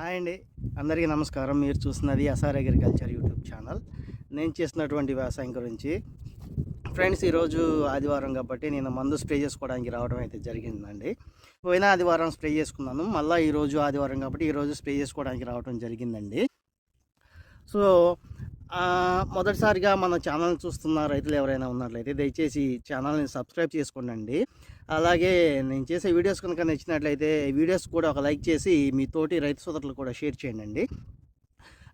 Hi అండి. అందరికీ నమస్కారం. మీరు చూస్తున్నది ఎస్ఆర్ అగ్రికల్చర్ యూట్యూబ్ ఛానల్. నేను చేసినటువంటి వ్యవసాయం గురించి ఫ్రెండ్స్ ఈరోజు ఆదివారం కాబట్టి నేను మందు స్ప్రే చేసుకోవడానికి రావడం అయితే జరిగిందండి. పోయిన ఆదివారం స్ప్రే చేసుకున్నాను. మళ్ళీ ఈరోజు ఆదివారం కాబట్టి ఈరోజు స్ప్రే చేసుకోవడానికి రావడం జరిగిందండి. సో మొదటిసారిగా మన ఛానల్ చూస్తున్న రైతులు ఎవరైనా ఉన్నట్లయితే దయచేసి ఛానల్ని సబ్స్క్రైబ్ చేసుకోండి అలాగే నేను చేసే వీడియోస్ కనుక నచ్చినట్లయితే వీడియోస్ కూడా ఒక లైక్ చేసి మీ తోటి రైతు సోదరులు కూడా షేర్ చేయండి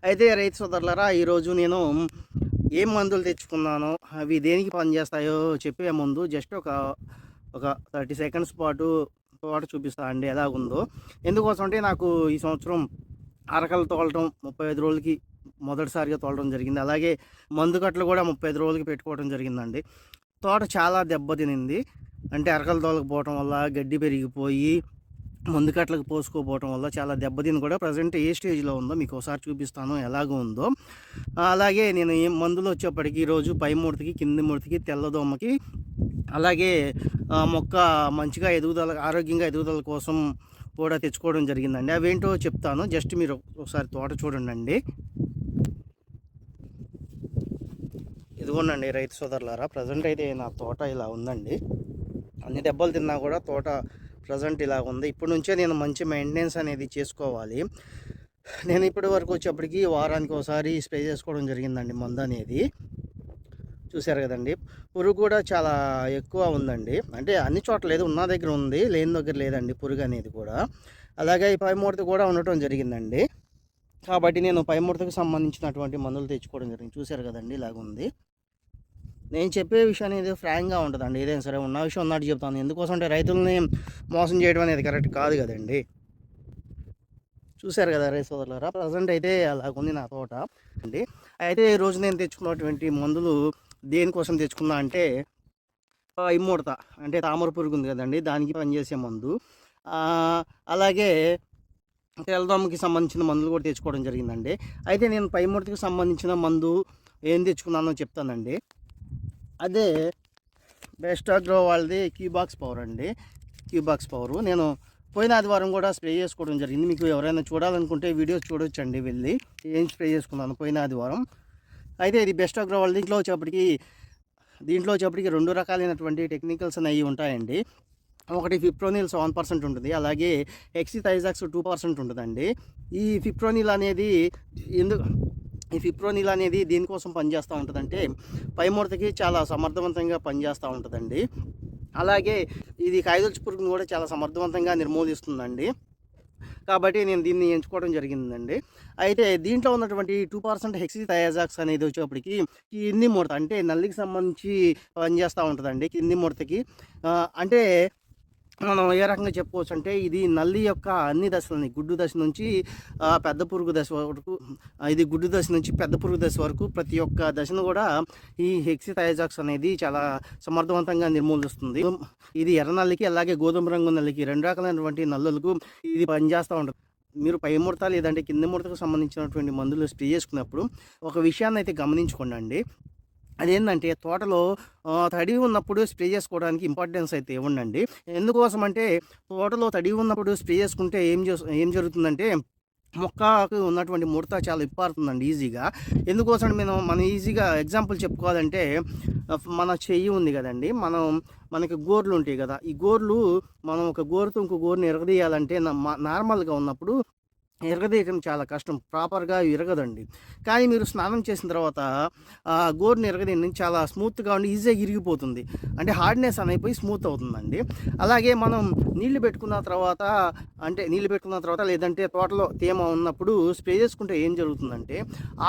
అయితే రైతు సోదరులరా ఈరోజు నేను ఏం మందులు తెచ్చుకున్నానో అవి దేనికి పనిచేస్తాయో చెప్పే ముందు జస్ట్ ఒక ఒక థర్టీ సెకండ్స్ పాటు పాటు చూపిస్తా అండి ఎలాగుందో. ఎందుకోసం అంటే నాకు ఈ సంవత్సరం అరకలు తోలటం ముప్పై ఐదు రోజులకి మొదటిసారిగా తోలడం జరిగింది. అలాగే మందు కట్టలు కూడా ముప్పై ఐదు రోజులకి పెట్టుకోవడం జరిగిందండి. తోట చాలా దెబ్బతినింది. అంటే అరకలు తోలకపోవటం వల్ల గడ్డి పెరిగిపోయి మందు కట్టలకు పోసుకోపోవటం వల్ల చాలా దెబ్బతిని కూడా ప్రజెంట్ ఏ స్టేజ్లో ఉందో మీకు ఒకసారి చూపిస్తాను ఎలాగ ఉందో. అలాగే నేను ఏ మందులు వచ్చేప్పటికి ఈరోజు పై ముడతకి కింది ముడతకి తెల్లదోమకి అలాగే మొక్క మంచిగా ఎదుగుదల ఆరోగ్యంగా ఎదుగుదల కోసం కూడా తెచ్చుకోవడం జరిగిందండి. అవేంటో చెప్తాను. జస్ట్ మీరు ఒకసారి తోట చూడండి ఇదిగోనండి రైతు సోదరులారా ప్రజెంట్ అయితే నా తోట ఇలా ఉందండి. అన్ని దెబ్బలు తిన్నా కూడా తోట ప్రజెంట్ ఇలా ఉంది. ఇప్పటి నుంచే నేను మంచి మెయింటెనెన్స్ అనేది చేసుకోవాలి. నేను ఇప్పటి వరకు వచ్చేప్పటికి వారానికి ఒకసారి స్ప్రే చేసుకోవడం జరిగిందండి మందు అనేది. చూశారు కదండి పురుగు కూడా చాలా ఎక్కువ ఉందండి. అంటే అన్ని చోట్ల లేదు ఉన్న దగ్గర ఉంది లేని దగ్గర లేదండి పురుగు అనేది కూడా. అలాగే ఈ పైమూర్తి కూడా ఉండటం జరిగిందండి. కాబట్టి నేను పైమూర్తికి సంబంధించినటువంటి మందులు తెచ్చుకోవడం జరిగింది. చూశారు కదండి ఇలాగుంది. నేను చెప్పే విషయం అనేది ఫ్రాంక్గా ఉంటుందండి. ఏదైనా సరే ఉన్న విషయం ఉన్నట్టు చెప్తాను. ఎందుకోసం అంటే రైతులని మోసం చేయడం అనేది కరెక్ట్ కాదు కదండి. చూశారు కదా రైతు సోదరులారా? ప్రజెంట్ అయితే అలాగుంది నా తోట. అండి అయితే ఈ రోజు నేను తెచ్చుకున్నటువంటి మందులు దేనికోసం తెచ్చుకున్నా అంటే ఇమ్మూడత అంటే తామర పురుగు ఉంది కదండి దానికి పనిచేసే మందు. అలాగే తెల్లదోమకి సంబంధించిన మందులు కూడా తెచ్చుకోవడం జరిగిందండి. అయితే నేను పైమూర్తికి సంబంధించిన మందు ఏం తెచ్చుకున్నానో చెప్తానండి. అదే బెస్ట్ అగ్రో వాళ్ళది క్యూబాక్స్ పవర్ అండి. Cubox power. నేను పోయిన ఆదివారం కూడా స్ప్రే చేసుకోవడం జరిగింది. మీకు ఎవరైనా చూడాలనుకుంటే వీడియోస్ చూడొచ్చండి వెళ్ళి. ఏం స్ప్రే చేసుకున్నాను పోయిన ఆదివారం. అయితే ఇది బెస్ట్ అగ్రో వాళ్ళ దీంట్లో వచ్చేప్పటికి దీంట్లో వచ్చేప్పటికి రెండు రకాలైనటువంటి టెక్నికల్స్ అనేవి ఉంటాయండి. ఒకటి ఫిప్రోనిల్ సెవెన్ పర్సెంట్ ఉంటుంది. అలాగే ఎక్సిథైజాక్స్ టూ పర్సెంట్ ఉంటుందండి. ఈ ఫిప్రోనిల్ అనేది ఎందుకు ఈ ఫిప్రోనిల్ అనేది దేనికోసం పనిచేస్తూ ఉంటుందంటే పైముడతకి చాలా సమర్థవంతంగా పనిచేస్తూ ఉంటుందండి. అలాగే ఇది కాయదొచ్చు పురుగును కూడా చాలా సమర్థవంతంగా నిర్మూలిస్తుందండి కాబట్టి నేను దీన్ని ఎంచుకోవడం జరిగిందండి. అయితే దీంట్లో ఉన్నటువంటి టూ పర్సెంట్ హెక్సీ థయాజాక్స్ అనేది వచ్చేప్పటికి కింది ముడత అంటే నల్లికి సంబంధించి పనిచేస్తూ ఉంటుందండి కింది ముడతకి. అంటే మనం ఏ రకంగా చెప్పుకోవచ్చు అంటే ఇది నల్లి యొక్క అన్ని దశలని గుడ్డు దశ నుంచి పెద్ద పురుగు దశ వరకు ఇది గుడ్డు దశ నుంచి పెద్ద పురుగు దశ వరకు ప్రతి ఒక్క దశను కూడా ఈ హెక్సిథైజాక్స్ అనేది చాలా సమర్థవంతంగా నిర్మూలిస్తుంది. ఇది ఎర్ర నల్లికి అలాగే గోధుమ రంగు నల్లికి రెండు రకాలైనటువంటి నల్లులకు ఇది పనిచేస్తూ ఉంటుంది. మీరు పై ముడత లేదంటే కింది ముడతకు సంబంధించినటువంటి మందులు స్ప్రే చేసుకున్నప్పుడు ఒక విషయాన్ని అయితే గమనించుకోండి అదేంటంటే తోటలో తడి ఉన్నప్పుడు స్ప్రే చేసుకోవడానికి ఇంపార్టెన్స్ అయితే ఇవ్వండి ఎందుకోసం అంటే తోటలో తడి ఉన్నప్పుడు స్ప్రే చేసుకుంటే ఏం చేస్తు ఏం జరుగుతుందంటే మొక్కకు ఉన్నటువంటి ముడత చాలా ఇప్పారుతుందండి ఈజీగా. ఎందుకోసం మేము మనం ఈజీగా ఎగ్జాంపుల్ చెప్పుకోవాలంటే మన చెయ్యి ఉంది కదండి మనం మనకి గోర్లు ఉంటాయి కదా ఈ గోర్లు మనం ఒక గోరుతో ఇంకో గోరుని ఎరగదీయాలంటే నార్మల్గా ఉన్నప్పుడు ఎరగదీయటం చాలా కష్టం ప్రాపర్గా ఇరగదండి. కానీ మీరు స్నానం చేసిన తర్వాత ఆ గోరుని ఇరగదీయండి చాలా స్మూత్గా ఉండి ఈజీగా ఇరిగిపోతుంది. అంటే హార్డ్నెస్ అనేపోయి స్మూత్ అవుతుందండి. అలాగే మనం నీళ్ళు పెట్టుకున్న తర్వాత అంటే నీళ్ళు పెట్టుకున్న తర్వాత లేదంటే తోటలో తేమ ఉన్నప్పుడు స్ప్రే చేసుకుంటే ఏం జరుగుతుందంటే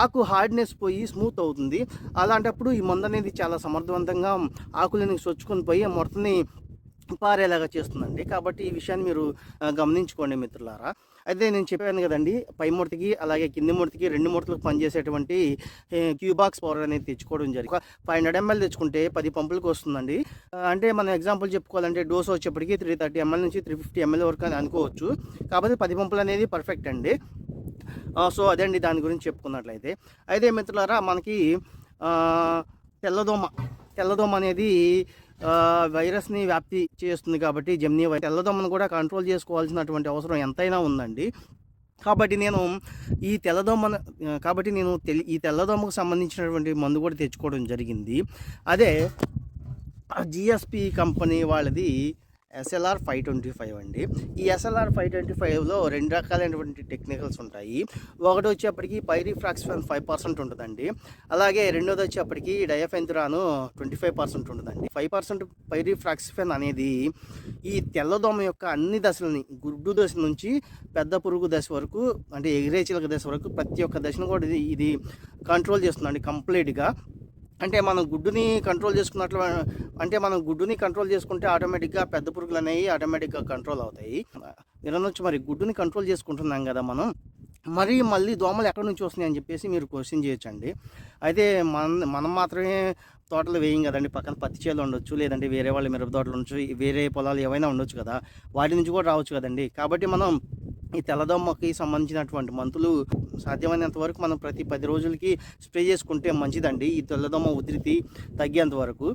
ఆకు హార్డ్నెస్ పోయి స్మూత్ అవుతుంది. అలాంటప్పుడు ఈ మందు అనేది చాలా సమర్థవంతంగా ఆకులని సొచ్చుకొని పోయి ఆ పారేలాగా చేస్తుందండి. కాబట్టి ఈ విషయాన్ని మీరు గమనించుకోండి మిత్రులారా. అయితే నేను చెప్పాను కదండి పై మూర్తికి అలాగే కింది మూర్తికి రెండు మూర్తులకు పనిచేసేటువంటి క్యూబాక్స్ పవర్ అనేది తెచ్చుకోవడం జరిగింది ఫైవ్ హండ్రెడ్ ఎంఎల్ తెచ్చుకుంటే పది పంపులకు వస్తుందండి. అంటే మనం ఎగ్జాంపుల్ చెప్పుకోవాలంటే డోస్ వచ్చేప్పటికి త్రీ థర్టీ ఎంఎల్ నుంచి త్రీ ఫిఫ్టీ ఎంఎల్ వరకు అని అనుకోవచ్చు. కాకపోతే పది పంపులు అనేది పర్ఫెక్ట్ అండి. సో అదే అండి దాని గురించి చెప్పుకున్నట్లయితే. అయితే మిత్రులారా మనకి తెల్లదోమ తెల్లదోమ అనేది వైరస్ని వ్యాప్తి చేస్తుంది కాబట్టి జెమ్నీ వైరస్ తెల్లదోమను కూడా కంట్రోల్ చేసుకోవాల్సినటువంటి అవసరం ఎంతైనా ఉందండి. కాబట్టి నేను ఈ తెల్లదోమ కాబట్టి నేను తెలి ఈ తెల్లదోమకు సంబంధించినటువంటి మందు కూడా తెచ్చుకోవడం జరిగింది. అదే జిఎస్పి కంపెనీ వాళ్ళది ఎస్ఎల్ఆర్ ఫైవ్ ట్వంటీ ఫైవ్ అండి. ఈ ఎస్ఎల్ఆర్ ఫైవ్ ట్వంటీ ఫైవ్లో రెండు రకాలైనటువంటి టెక్నికల్స్ ఉంటాయి. ఒకటి వచ్చేప్పటికి పైరిఫ్రాక్సిఫెన్ ఫైవ్ పర్సెంట్ ఉంటుందండి. అలాగే రెండోది వచ్చేప్పటికి డయఫెంతురాను ట్వంటీ ఫైవ్ పర్సెంట్ ఉంటుందండి. ఫైవ్ పర్సెంట్ పైరిఫ్రాక్సిఫెన్ అనేది ఈ తెల్లదోమ యొక్క అన్ని దశలని గుడ్డు దశ నుంచి పెద్ద పురుగు దశ వరకు అంటే ఎగిరే చిలక దశ వరకు ప్రతి ఒక్క దశను కూడా ఇది ఇది కంట్రోల్ చేస్తుందండి కంప్లీట్గా అంటే మనం గుడ్డుని కంట్రోల్ చేసుకున్నట్లు అంటే మనం గుడ్డుని కంట్రోల్ చేసుకుంటే ఆటోమేటిక్గా పెద్ద పురుగులు అనేవి ఆటోమేటిక్గా కంట్రోల్ అవుతాయి. వినొచ్చు మరి గుడ్డుని కంట్రోల్ చేసుకుంటున్నాం కదా మనం. మరి మళ్ళీ దోమలు ఎక్కడి నుంచి వస్తున్నాయి అని చెప్పేసి మీరు క్వశ్చన్ చేయొచ్చండి. అయితే మన మనం మాత్రమే తోటలు వేయం కదండి పక్కన పత్తి చేలు ఉండొచ్చు లేదంటే వేరే వాళ్ళ మిరప తోటలు ఉండొచ్చు వేరే పొలాలు ఏవైనా ఉండొచ్చు కదా వాటి నుంచి కూడా రావచ్చు కదండి. కాబట్టి మనం ఈ తెల్లదోమకి సంబంధించినటువంటి మందులు సాధ్యమైనంత వరకు మనం ప్రతి పది రోజులకి స్ప్రే చేసుకుంటే మంచిదండి. ఈ తెల్లదోమ ఉధృతి తగ్గేంత వరకు.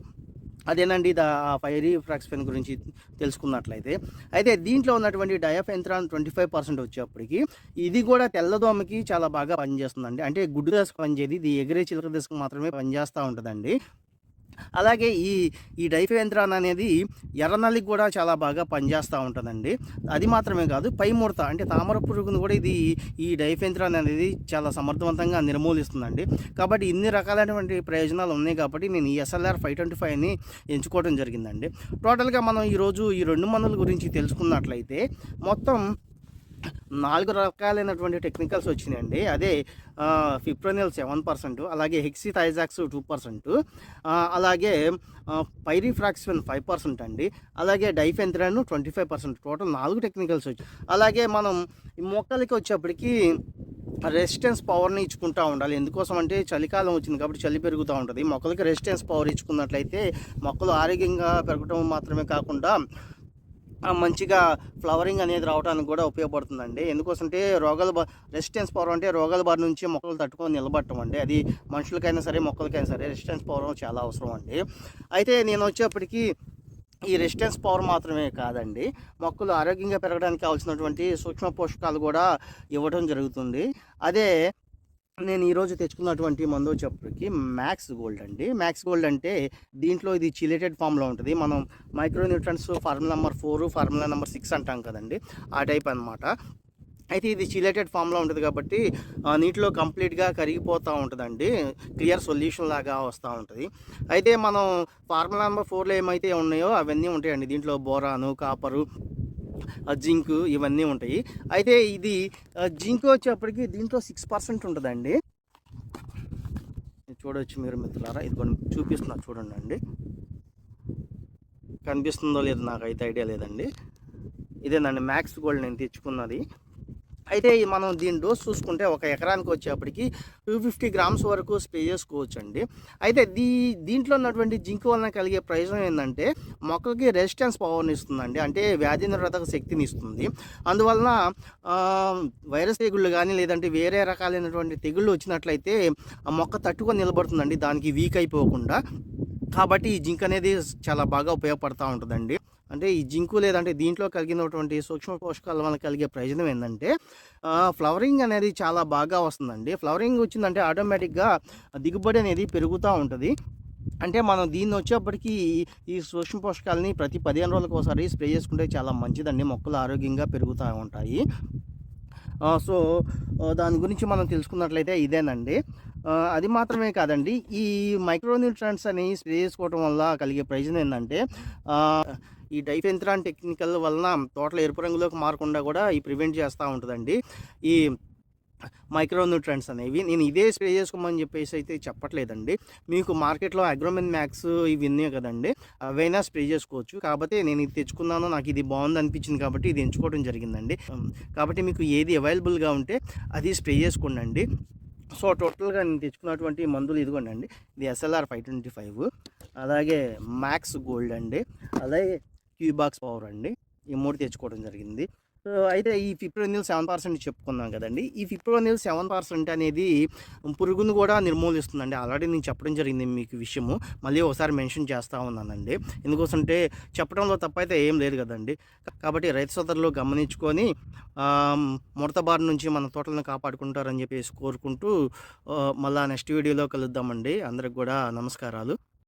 అదేనండి దా ఫైరీ ఫ్రాక్స్పెన్ గురించి తెలుసుకున్నట్లయితే. అయితే దీంట్లో ఉన్నటువంటి డయాఫెంత్రాన్ ట్వంటీ ఫైవ్ పర్సెంట్ వచ్చేప్పటికి ఇది కూడా తెల్లదోమకి చాలా బాగా పనిచేస్తుందండి. అంటే గుడ్డు దశకు పనిచేది ఇది ఎగిరే చిలక దశకు మాత్రమే పనిచేస్తూ ఉంటుందండి. అలాగే ఈ ఈ డైఫ్ యంత్రాన్ని అనేది ఎర్రనల్లికి కూడా చాలా బాగా పనిచేస్తూ ఉంటుందండి. అది మాత్రమే కాదు పై ముడత అంటే తామర పురుగును కూడా ఇది ఈ డైఫ్ యంత్రాన్ని అనేది చాలా సమర్థవంతంగా నిర్మూలిస్తుందండి. కాబట్టి ఇన్ని రకాలైనటువంటి ప్రయోజనాలు ఉన్నాయి కాబట్టి నేను ఈ ఎస్ఎల్ఆర్ ఫైవ్ ట్వంటీ ఫైవ్ని ఎంచుకోవడం జరిగిందండి. టోటల్గా మనం ఈరోజు ఈ రెండు మందుల గురించి తెలుసుకున్నట్లయితే మొత్తం నాలుగు రకాలైనటువంటి టెక్నికల్స్ వచ్చినాయండి. అదే ఫిప్రోనిల్ సెవెన్ పర్సెంట్ అలాగే హెక్సీ థైజాక్స్ టూ పర్సెంట్ అలాగే పైరిఫ్రాక్సిన్ ఫైవ్ పర్సెంట్ అండి అలాగే diafenthiuron twenty five percent total నాలుగు టెక్నికల్స్ వచ్చాయి అలాగే మనం ఈ మొక్కలకి వచ్చేప్పటికి రెసిస్టెన్స్ పవర్ని ఇచ్చుకుంటూ ఉండాలి. ఎందుకోసం అంటే చలికాలం వచ్చింది కాబట్టి చలి పెరుగుతూ ఉంటుంది. మొక్కలకి రెసిస్టెన్స్ పవర్ ఇచ్చుకున్నట్లయితే మొక్కలు ఆరోగ్యంగా పెరగటం మాత్రమే కాకుండా మంచిగా ఫ్లవరింగ్ అనేది రావడానికి కూడా ఉపయోగపడుతుందండి. ఎందుకోసంటే రోగాల బ రెసిస్టెన్స్ పవర్ అంటే రోగాల బారి నుంచి మొక్కలు తట్టుకొని నిలబడటం అండి. అది మనుషులకైనా సరే మొక్కలకైనా సరే రెసిస్టెన్స్ పవర్ చాలా అవసరం అండి. అయితే నేను వచ్చేప్పటికి ఈ రెసిస్టెన్స్ పవర్ మాత్రమే కాదండి. మొక్కలు ఆరోగ్యంగా పెరగడానికి కావాల్సినటువంటి సూక్ష్మ పోషకాలు కూడా ఇవ్వడం జరుగుతుంది. అదే నేను ఈరోజు తెచ్చుకున్నటువంటి మందు చెప్పుకి మ్యాక్స్ గోల్డ్ అండి. మ్యాక్స్ గోల్డ్ అంటే దీంట్లో ఇది చిలేటెడ్ ఫామ్లో ఉంటుంది. మనం micro nutrients formula number four formula number six అంటాం కదండి. ఆ టైప్ అనమాట అయితే ఇది చిలేటెడ్ ఫామ్లో ఉంటుంది కాబట్టి నీటిలో కంప్లీట్గా కరిగిపోతూ ఉంటుందండి. క్లియర్ సొల్యూషన్ లాగా వస్తూ ఉంటుంది. అయితే మనం ఫార్ములా నెంబర్ ఫోర్లో ఏమైతే ఉన్నాయో అవన్నీ ఉంటాయండి. దీంట్లో బోరాను కాపరు జింక్ ఇవన్నీ ఉంటాయి. అయితే ఇది జింక్ వచ్చేప్పటికి దీంట్లో సిక్స్ పర్సెంట్ ఉంటుందండి. చూడవచ్చు మీరు మిత్రులారా. ఇది కొన్ని చూపిస్తున్నా చూడండి అండి. కనిపిస్తుందో లేదో నాకు అయితే ఐడియా లేదండి. ఇదేనండి మ్యాక్స్ గోల్డ్ నేను తెచ్చుకున్నది. అయితే మనం దీని డోస్ చూసుకుంటే ఒక ఎకరానికి వచ్చేప్పటికి టూ ఫిఫ్టీ గ్రామ్స్ వరకు స్ప్రే చేసుకోవచ్చు అండి అయితే దీ దీంట్లో ఉన్నటువంటి జింక్ వలన కలిగే ప్రయోజనం ఏంటంటే మొక్కకి రెసిస్టెన్స్ పవర్ని ఇస్తుందండి. అంటే వ్యాధి నిరోధక శక్తిని ఇస్తుంది. అందువలన వైరస్ తెగుళ్ళు కానీ లేదంటే వేరే రకాలైనటువంటి తెగుళ్ళు వచ్చినట్లయితే ఆ మొక్క తట్టుకొని నిలబడుతుందండి. దానికి వీక్ అయిపోకుండా. కాబట్టి ఈ జింక్ అనేది చాలా బాగా ఉపయోగపడుతూ ఉంటుందండి. అంటే ఈ జింకు లేదంటే దీంట్లో కలిగినటువంటి సూక్ష్మ పోషకాల వల్ల కలిగే ప్రయోజనం ఏంటంటే ఫ్లవరింగ్ అనేది చాలా బాగా వస్తుందండి. ఫ్లవరింగ్ వచ్చిందంటే ఆటోమేటిక్గా దిగుబడి అనేది పెరుగుతూ ఉంటుంది. అంటే మనం దీన్ని వచ్చేప్పటికీ ఈ సూక్ష్మ పోషకాలని ప్రతి పదిహేను రోజులకు ఒకసారి స్ప్రే చేసుకుంటే చాలా మంచిదండి. మొక్కలు ఆరోగ్యంగా పెరుగుతూ ఉంటాయి. సో దాని గురించి మనం తెలుసుకున్నట్లయితే ఇదేనండి. అది మాత్రమే కాదండి. ఈ మైక్రోన్యూట్రన్స్ అని స్ప్రే చేసుకోవడం వల్ల కలిగే ప్రయోజనం ఏంటంటే ఈ డైఫెంత్రాన్ టెక్నికల్ వలన తోటల ఎరుపు రంగులోకి మారకుండా కూడా ఈ ప్రివెంట్ చేస్తూ ఉంటుందండి. ఈ మైక్రోన్యూట్రెంట్స్ అనేవి. నేను ఇదే స్ప్రే చేసుకోమని చెప్పేసి అయితే చెప్పట్లేదండి. మీకు మార్కెట్లో అగ్రోమెన్ మ్యాక్స్ ఇవి ఉన్నాయి కదండి అవైనా స్ప్రే చేసుకోవచ్చు. కాకపోతే నేను ఇది తెచ్చుకున్నాను నాకు ఇది బాగుంది అనిపించింది కాబట్టి ఇది ఎంచుకోవడం జరిగిందండి. కాబట్టి మీకు ఏది అవైలబుల్గా ఉంటే అది స్ప్రే చేసుకోండి సో టోటల్గా నేను తెచ్చుకున్నటువంటి మందులు ఇదిగోండి అండి. ఇది ఎస్ఎల్ఆర్ ఫైవ్ ట్వంటీ ఫైవ్ అలాగే మ్యాక్స్ గోల్డ్ అండి అలాగే క్యూబాక్స్ పవర్ అండి. ఈ మూడు తెచ్చుకోవడం జరిగింది. అయితే ఈ ఫిప్రోనిల్ సెవెన్ పర్సెంట్ చెప్పుకున్నాం కదండి. ఈ ఫిప్రోనిల్ సెవెన్ పర్సెంట్ అనేది పురుగును కూడా నిర్మూలిస్తుందండి. ఆల్రెడీ నేను చెప్పడం జరిగింది మీకు విషయము. మళ్ళీ ఒకసారి మెన్షన్ చేస్తూ ఉన్నానండి. ఎందుకోసంటే చెప్పడంలో తప్పైతే ఏం లేదు కదండి. కాబట్టి రైతు సోదరులు గమనించుకొని ముడత బారి నుంచి మన తోటలను కాపాడుకుంటారని చెప్పేసి కోరుకుంటూ మళ్ళీ మళ్ళా నెక్స్ట్ వీడియోలో కలుద్దామండి. అందరికి కూడా నమస్కారాలు.